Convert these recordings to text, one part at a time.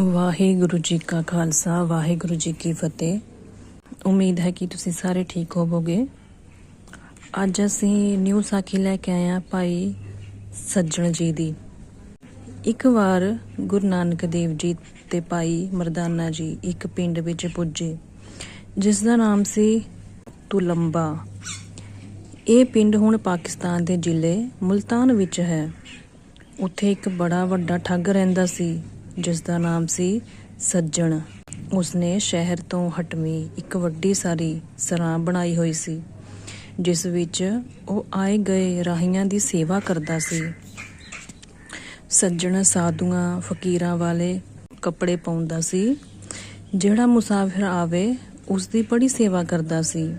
ਵਾਹਿਗੁਰੂ ਜੀ ਕਾ ਖਾਲਸਾ, ਵਾਹਿਗੁਰੂ ਜੀ ਕੀ ਫਤਿਹ। ਉਮੀਦ ਹੈ ਕਿ ਤੁਸੀਂ ਸਾਰੇ ਠੀਕ ਹੋਵੋਗੇ। ਅੱਜ ਅਸੀਂ ਨਿਊ ਸਾਖੀ ਲੈ ਕੇ ਆਏ ਹਾਂ ਭਾਈ ਸੱਜਣ ਜੀ ਦੀ। ਇੱਕ ਵਾਰ ਗੁਰੂ ਨਾਨਕ ਦੇਵ ਜੀ ਤੇ ਭਾਈ ਮਰਦਾਨਾ ਜੀ ਇੱਕ ਪਿੰਡ ਵਿੱਚ ਪੁੱਜੇ, ਜਿਸ ਦਾ ਨਾਮ ਸੀ ਤੁਲੰਬਾ। ਇਹ ਪਿੰਡ ਹੁਣ ਪਾਕਿਸਤਾਨ ਦੇ ਜ਼ਿਲ੍ਹੇ ਮੁਲਤਾਨ ਵਿੱਚ ਹੈ। ਉੱਥੇ ਇੱਕ ਬੜਾ ਵੱਡਾ ਠੱਗ ਰਹਿੰਦਾ ਸੀ। ਜਿਸ ਦਾ ਨਾਮ ਸੀ ਸੱਜਣ। ਉਸਨੇ ਸ਼ਹਿਰ ਤੋਂ ਹਟਵੀਂ ਇੱਕ ਵੱਡੀ ਸਾਰੀ ਸਰਾਂ ਬਣਾਈ ਹੋਈ ਸੀ, ਜਿਸ ਵਿੱਚ ਉਹ ਆਏ ਗਏ ਰਾਹੀਆਂ ਦੀ ਸੇਵਾ ਕਰਦਾ ਸੀ। ਸੱਜਣ ਸਾਧੂਆਂ, ਫਕੀਰਾਂ ਵਾਲੇ ਕੱਪੜੇ ਪਾਉਂਦਾ ਸੀ, ਜਿਹੜਾ ਮੁਸਾਫਿਰ ਆਵੇ ਉਸ ਦੀ ਬੜੀ ਸੇਵਾ ਕਰਦਾ ਸੀ।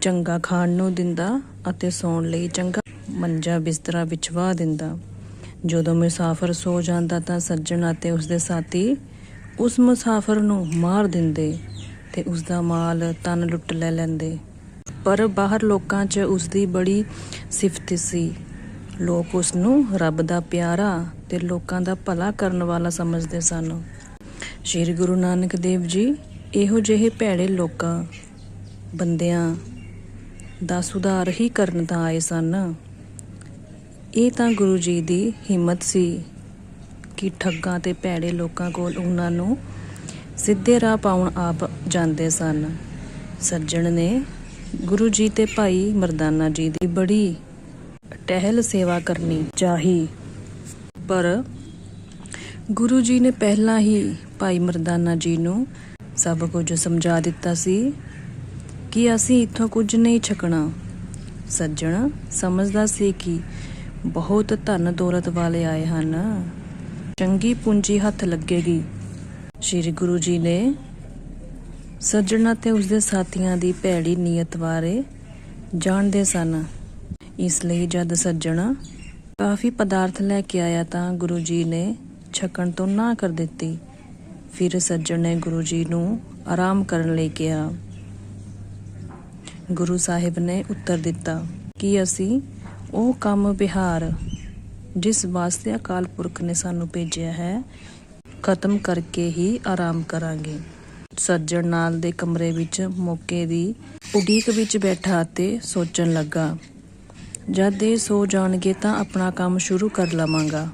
ਚੰਗਾ ਖਾਣ ਨੂੰ ਦਿੰਦਾ ਅਤੇ ਸੌਣ ਲਈ ਚੰਗਾ ਮੰਜਾ ਬਿਸਤਰਾ ਵਿਛਵਾ ਦਿੰਦਾ। ਜਦੋਂ ਮੁਸਾਫਰ ਸੋ ਜਾਂਦਾ ਤਾਂ ਸੱਜਣ ਅਤੇ ਉਸਦੇ ਸਾਥੀ ਉਸ ਮੁਸਾਫਰ ਨੂੰ ਮਾਰ ਦਿੰਦੇ ਤੇ ਉਸ ਦਾ ਮਾਲ ਤਨ ਲੁੱਟ ਲੈ ਲੈਂਦੇ। ਪਰ ਬਾਹਰ ਲੋਕਾਂ 'ਚ ਉਸ ਦੀ ਬੜੀ ਸਿਫਤ ਸੀ। ਲੋਕ ਉਸ ਨੂੰ ਰੱਬ ਦਾ ਪਿਆਰਾ ਤੇ ਲੋਕਾਂ ਦਾ ਭਲਾ ਕਰਨ ਵਾਲਾ ਸਮਝਦੇ ਸਨ। ਸ਼੍ਰੀ ਗੁਰੂ ਨਾਨਕ ਦੇਵ ਜੀ ਇਹੋ ਜਿਹੇ ਭੈੜੇ ਲੋਕਾਂ, ਬੰਦਿਆਂ ਦਾ ਸੁਧਾਰ ਹੀ ਕਰਨ ਤਾਂ ਆਏ ਸਨ। ਇਹ ਤਾਂ ਗੁਰੂ ਜੀ ਦੀ ਹਿੰਮਤ ਸੀ ਕਿ ਠੱਗਾਂ ਤੇ ਭੈੜੇ ਲੋਕਾਂ ਕੋਲ ਉਹਨਾਂ ਨੂੰ ਸਿੱਧੇ ਰਾਹ ਪਾਉਣ ਆਪ ਜਾਂਦੇ ਸਨ। ਸੱਜਣ ਨੇ ਗੁਰੂ ਜੀ ਤੇ ਭਾਈ ਮਰਦਾਨਾ ਜੀ ਦੀ ਬੜੀ ਟਹਿਲ ਸੇਵਾ ਕਰਨੀ ਚਾਹੀ। ਪਰ ਗੁਰੂ ਜੀ ਨੇ ਪਹਿਲਾਂ ਹੀ ਭਾਈ ਮਰਦਾਨਾ ਜੀ ਨੂੰ ਸਭ ਕੁਝ ਸਮਝਾ ਦਿੱਤਾ ਸੀ ਕਿ ਅਸੀਂ ਇੱਥੋਂ ਕੁਝ ਨਹੀਂ ਛਕਣਾ। ਸੱਜਣ ਸਮਝਦਾ ਸੀ ਕਿ ਬਹੁਤ ਧਨ ਦੌਲਤ ਵਾਲੇ ਆਏ ਹਨ। ਚੰਗੀ ਪੂੰਜੀ ਹੱਥ ਲੱਗੇਗੀ। ਸ੍ਰੀ ਗੁਰੂ ਜੀ ਨੇ ਸੱਜਣਾ ਤੇ ਉਸਦੇ ਸਾਥੀਆਂ ਦੀ ਭੈੜੀ ਨੀਅਤ ਬਾਰੇ ਜਾਣਦੇ ਸਨ। ਇਸ ਲਈ ਜਦ ਸੱਜਣਾ ਕਾਫੀ ਪਦਾਰਥ ਲੈ ਕੇ ਆਇਆ ਤਾਂ ਗੁਰੂ ਜੀ ਨੇ ਛਕਣ ਤੋਂ ਨਾ ਕਰ ਦਿੱਤੀ। ਫਿਰ ਸੱਜਣ ਨੇ ਗੁਰੂ ਜੀ ਨੂੰ ਆਰਾਮ ਕਰਨ ਲਈ ਕਿਹਾ। ਗੁਰੂ ਸਾਹਿਬ ਨੇ ਉੱਤਰ ਦਿੱਤਾ ਕਿ ਅਸੀਂ ਉਹ ਕੰਮ ਵਿਹਾਰ, ਜਿਸ ਵਾਸਤੇ ਅਕਾਲ ਪੁਰਖ ਨੇ ਸਾਨੂੰ ਭੇਜਿਆ ਹੈ, ਖਤਮ ਕਰਕੇ ਹੀ ਆਰਾਮ ਕਰਾਂਗੇ। ਸੱਜਣ ਨਾਲ ਦੇ ਕਮਰੇ ਵਿੱਚ ਮੌਕੇ ਦੀ ਉਡੀਕ ਵਿੱਚ ਬੈਠਾ ਤੇ ਸੋਚਣ ਲੱਗਾ, ਜਦ ਇਹ ਸੋ ਜਾਣਗੇ ਤਾਂ ਆਪਣਾ ਕੰਮ ਸ਼ੁਰੂ ਕਰ ਲਵਾਂਗਾ।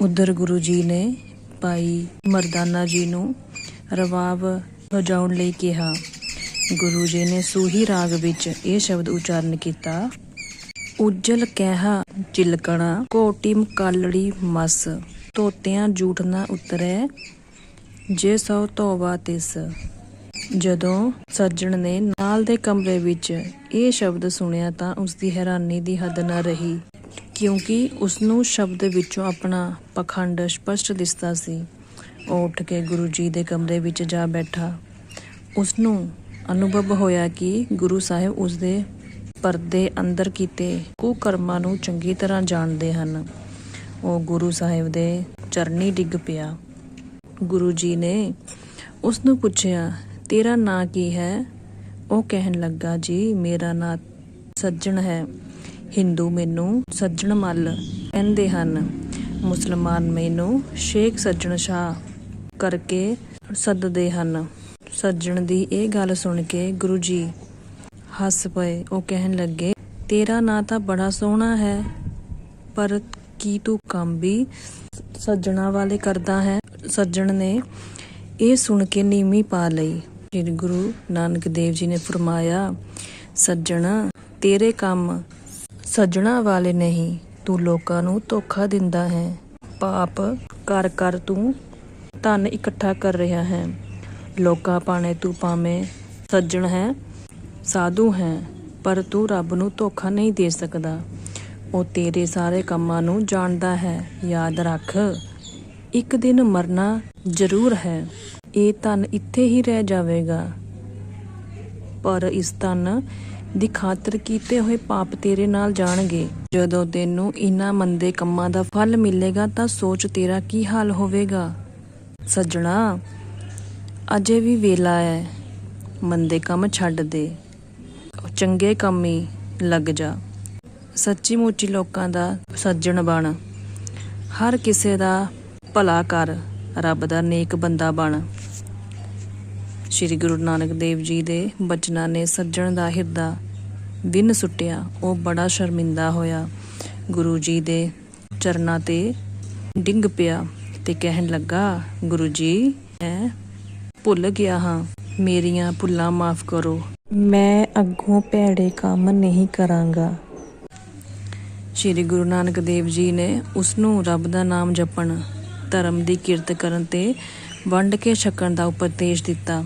ਉਧਰ ਗੁਰੂ ਜੀ ਨੇ ਭਾਈ ਮਰਦਾਨਾ ਜੀ ਨੂੰ ਰਵਾਬ ਵਜਾਉਣ ਲਈ ਕਿਹਾ। ਗੁਰੂ ਜੀ ਨੇ ਸੂਹੀ ਰਾਗ ਵਿੱਚ ਇਹ ਸ਼ਬਦ ਉਚਾਰਨ ਕੀਤਾ ਉਜਲ ਕਹਿਆ, ਚਿਲਕਣਾ ਕੋਟੀ ਮਕਾਲੜੀ ਮਸ, ਤੋਤਿਆਂ ਝੂਠ ਨਾ ਉਤਰੈ, ਜੇ ਸੋ ਤੋਬਾ ਤਿਸ। ਜਦੋਂ ਸੱਜਣ ਨੇ ਨਾਲ ਦੇ ਕਮਰੇ ਵਿੱਚ ਇਹ ਸ਼ਬਦ ਸੁਣਿਆ ਤਾਂ ਉਸ ਦੀ ਹੈਰਾਨੀ ਦੀ ਹੱਦ ਨਾ ਰਹੀ, ਕਿਉਂਕਿ ਉਸ ਨੂੰ ਸ਼ਬਦ ਵਿੱਚੋਂ ਆਪਣਾ ਪਖੰਡ ਸਪਸ਼ਟ ਦਿਸਦਾ ਸੀ। ਉਹ ਉੱਠ ਕੇ ਗੁਰੂ ਜੀ ਦੇ ਕਮਰੇ ਵਿੱਚ ਜਾ ਬੈਠਾ। ਉਸ ਨੂੰ ਅਨੁਭਵ ਹੋਇਆ ਕਿ ਗੁਰੂ ਸਾਹਿਬ ਉਸ ਦੇ ਪਰਦੇ ਅੰਦਰ ਕੀਤੇ, ਕੁਕਰਮਾਂ ਨੂੰ ਚੰਗੀ ਤਰ੍ਹਾਂ ਜਾਣਦੇ ਹਨ। ਉਹ ਗੁਰੂ ਸਾਹਿਬ ਦੇ ਚਰਨੀ ਡਿੱਗ ਪਿਆ। ਗੁਰੂ ਜੀ ਨੇ ਉਸ ਨੂੰ ਪੁੱਛਿਆ, ਤੇਰਾ ਨਾਂ ਕੀ ਹੈ? ਉਹ ਕਹਿਣ ਲੱਗਾ, ਜੀ, ਮੇਰਾ ਨਾਂ ਸੱਜਣ ਹੈ। ਹਿੰਦੂ ਮੈਨੂੰ ਸੱਜਣ ਮੱਲ ਕਹਿੰਦੇ ਹਨ। ਮੁਸਲਮਾਨ ਮੈਨੂੰ ਸ਼ੇਖ ਸੱਜਣ ਸ਼ਾਹ ਕਰਕੇ ਸੱਦਦੇ ਹਨ। ਸੱਜਣ ਦੀ ਇਹ ਗੱਲ ਸੁਣ ਕੇ ਗੁਰੂ ਜੀ ਹੱਸ ਪਏ। ਉਹ ਕਹਿਣ ਲੱਗੇ, ਤੇਰਾ ਨਾਂ ਤਾਂ ਬੜਾ ਸੋਹਣਾ ਹੈ, ਪਰ ਕੀ ਤੂੰ ਕੰਮ ਵੀ ਸੱਜਣਾ ਵਾਲੇ ਕਰਦਾ ਹੈ? ਸੱਜਣ ਨੇ ਇਹ ਸੁਣ ਕੇ ਨੀਵੀਂ ਪਾ ਲਈ। ਸ੍ਰੀ ਗੁਰੂ ਨਾਨਕ ਦੇਵ ਜੀ ਨੇ ਫਰਮਾਇਆ, ਸੱਜਣਾ, ਤੇਰੇ ਕੰਮ ਸੱਜਣਾ ਵਾਲੇ ਨਹੀਂ, ਤੂੰ ਲੋਕਾਂ ਨੂੰ ਧੋਖਾ ਦਿੰਦਾ ਹੈ। ਪਾਪ ਕਰ ਕਰ ਤੂੰ ਧਨ ਇਕੱਠਾ ਕਰ ਰਿਹਾ ਹੈ। ਲੋਕਾਂ ਪਾਣੇ ਤੂੰ ਪਾਵੇਂ ਸੱਜਣ ਹੈ ਸਾਧੂ ਹੈ, ਪਰ ਤੂੰ ਰੱਬ ਨੂੰ ਧੋਖਾ ਨਹੀਂ ਦੇ ਸਕਦਾ। ਉਹ ਤੇਰੇ ਸਾਰੇ ਕੰਮਾਂ ਨੂੰ ਜਾਣਦਾ ਹੈ, ਯਾਦ ਰੱਖ। ਇੱਕ ਦਿਨ ਮਰਨਾ ਜ਼ਰੂਰ ਹੈ, ਇਹ ਧਨ ਇੱਥੇ ਹੀ ਰਹਿ ਜਾਵੇਗਾ। ਪਰ ਇਸ ਧਨ ਦੀ ਖਾਤਰ ਕੀਤੇ ਹੋਏ ਪਾਪ ਤੇਰੇ ਨਾਲ ਜਾਣਗੇ। ਜਦੋਂ ਤੈਨੂੰ ਇਨ੍ਹਾਂ ਮੰਦੇ ਕੰਮਾਂ ਦਾ ਫਲ ਮਿਲੇਗਾ, ਤਾਂ ਸੋਚ ਤੇਰਾ ਕੀ ਹਾਲ ਹੋਵੇਗਾ? ਸੱਜਣਾ, ਅਜੇ ਵੀ ਵੇਲਾ ਹੈ, ਮੰਦੇ ਕੰਮ ਛੱਡ ਦੇ। ਚੰਗੇ ਕੰਮ ਹੀ ਲੱਗ ਜਾ। ਸੱਚੀ ਮੁੱਚੀ ਲੋਕਾਂ ਦਾ ਸੱਜਣ ਬਣ। ਹਰ ਕਿਸੇ ਦਾ ਭਲਾ ਕਰ, ਰੱਬ ਦਾ ਨੇਕ ਬੰਦਾ ਬਣ। ਸ੍ਰੀ ਗੁਰੂ ਨਾਨਕ ਦੇਵ ਜੀ ਦੇ ਬਚਨਾਂ ਨੇ ਸੱਜਣ ਦਾ ਹਿਰਦਾ ਵਿੰਨ ਸੁੱਟਿਆ, ਉਹ ਬੜਾ ਸ਼ਰਮਿੰਦਾ ਹੋਇਆ। ਗੁਰੂ ਜੀ ਦੇ ਚਰਨਾਂ ਤੇ ਡਿੰਗ ਪਿਆ ਤੇ ਕਹਿਣ ਲੱਗਾ, ਗੁਰੂ ਜੀ, ਮੈਂ ਭੁੱਲ ਗਿਆ ਹਾਂ। ਮੇਰੀਆਂ ਭੁੱਲਾਂ ਮਾਫ ਕਰੋ। ਮੈਂ ਅੱਗੋਂ ਭੈੜੇ ਕੰਮ ਨਹੀਂ ਕਰਾਂਗਾ। ਸ਼੍ਰੀ ਗੁਰੂ ਨਾਨਕ ਦੇਵ ਜੀ ਨੇ ਉਸ ਨੂੰ ਰੱਬ ਦਾ ਨਾਮ ਜਪਣ, ਧਰਮ ਦੀ ਕਿਰਤ ਕਰਨ ਤੇ ਵੰਡ ਕੇ ਛਕਣ ਦਾ ਉਪਦੇਸ਼ ਦਿੱਤਾ।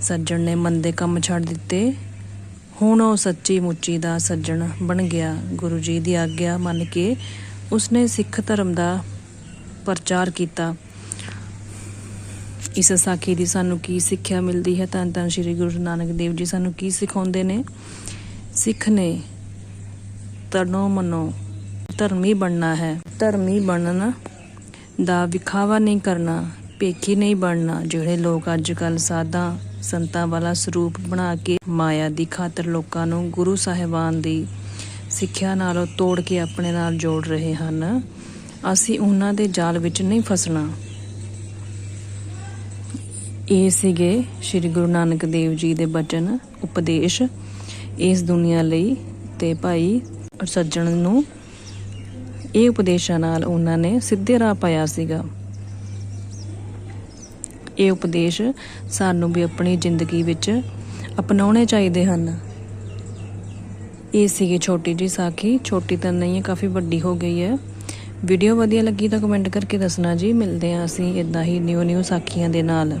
ਸੱਜਣ ਨੇ ਮੰਦੇ ਕੰਮ ਛੱਡ ਦਿੱਤੇ। ਹੁਣ ਉਹ ਸੱਚੀ ਮੁੱਚੀ ਦਾ ਸੱਜਣ ਬਣ ਗਿਆ। ਗੁਰੂ ਜੀ ਦੀ ਆਗਿਆ ਮੰਨ ਕੇ ਉਸਨੇ ਸਿੱਖ ਧਰਮ ਦਾ ਪ੍ਰਚਾਰ ਕੀਤਾ। ਇਸ ਸਾਖੀ ਦੀ ਸਾਨੂੰ ਕੀ ਸਿੱਖਿਆ ਮਿਲਦੀ ਹੈ? ਤਾਂ ਤਾਂ ਸ੍ਰੀ ਗੁਰੂ ਨਾਨਕ ਦੇਵ ਜੀ, ਸਾਨੂੰ ਕੀ ਸਿਖਾਉਂਦੇ ਨੇ? ਸਿੱਖ ਨੇ ਤਨੋ ਮਨੋ ਧਰਮੀ ਬਣਨਾ ਹੈ। ਧਰਮੀ ਬਣਨ ਦਾ ਵਿਖਾਵਾ ਨਹੀਂ ਕਰਨਾ, ਭੇਖੀ ਨਹੀਂ ਬਣਨਾ, ਜਿਹੜੇ ਲੋਕ ਅੱਜ ਕੱਲ ਸਾਦਾ ਸੰਤਾਂ ਵਾਲਾ ਸਰੂਪ ਬਣਾ ਕੇ ਮਾਇਆ ਦੀ ਖਾਤਰ ਲੋਕਾਂ ਨੂੰ ਗੁਰੂ ਸਾਹਿਬਾਨ ਦੀ ਸਿੱਖਿਆ ਨਾਲੋਂ ਤੋੜ ਕੇ ਆਪਣੇ ਨਾਲ ਜੋੜ ਰਹੇ ਹਨ। ਅਸੀਂ ਉਹਨਾਂ ਦੇ ਜਾਲ ਵਿੱਚ ਨਹੀਂ ਫਸਣਾ। ਇਹ ਸੀਗੇ ਸ੍ਰੀ ਗੁਰੂ ਨਾਨਕ ਦੇਵ ਜੀ ਦੇ ਬਚਨ, ਉਪਦੇਸ਼ ਇਸ ਦੁਨੀਆ ਲਈ ਤੇ ਭਾਈ ਸੱਜਣ ਨੂੰ। ਇਹ ਉਪਦੇਸ਼ਾਂ ਨਾਲ ਉਹਨਾਂ ਨੇ ਸਿੱਧੇ ਰਾਹ ਪਾਇਆ ਸੀਗਾ। ਇਹ ਉਪਦੇਸ਼ ਸਾਨੂੰ ਵੀ ਆਪਣੀ ਜ਼ਿੰਦਗੀ ਵਿੱਚ ਅਪਣਾਉਣੇ ਚਾਹੀਦੇ ਹਨ। ਇਹ ਸੀਗੀ ਛੋਟੀ ਜੀ ਸਾਖੀ, ਛੋਟੀ ਤਾਂ ਨਹੀਂ ਹੈ ਕਾਫੀ ਵੱਡੀ ਹੋ ਗਈ ਹੈ। ਵੀਡੀਓ ਵਧੀਆ ਲੱਗੀ ਤਾਂ ਕਮੈਂਟ ਕਰਕੇ ਦੱਸਣਾ ਜੀ। ਮਿਲਦੇ ਹਾਂ ਅਸੀਂ ਇਦਾਂ ਹੀ ਨਿਊ ਨਿਊ ਸਾਖੀਆਂ ਦੇ ਨਾਲ।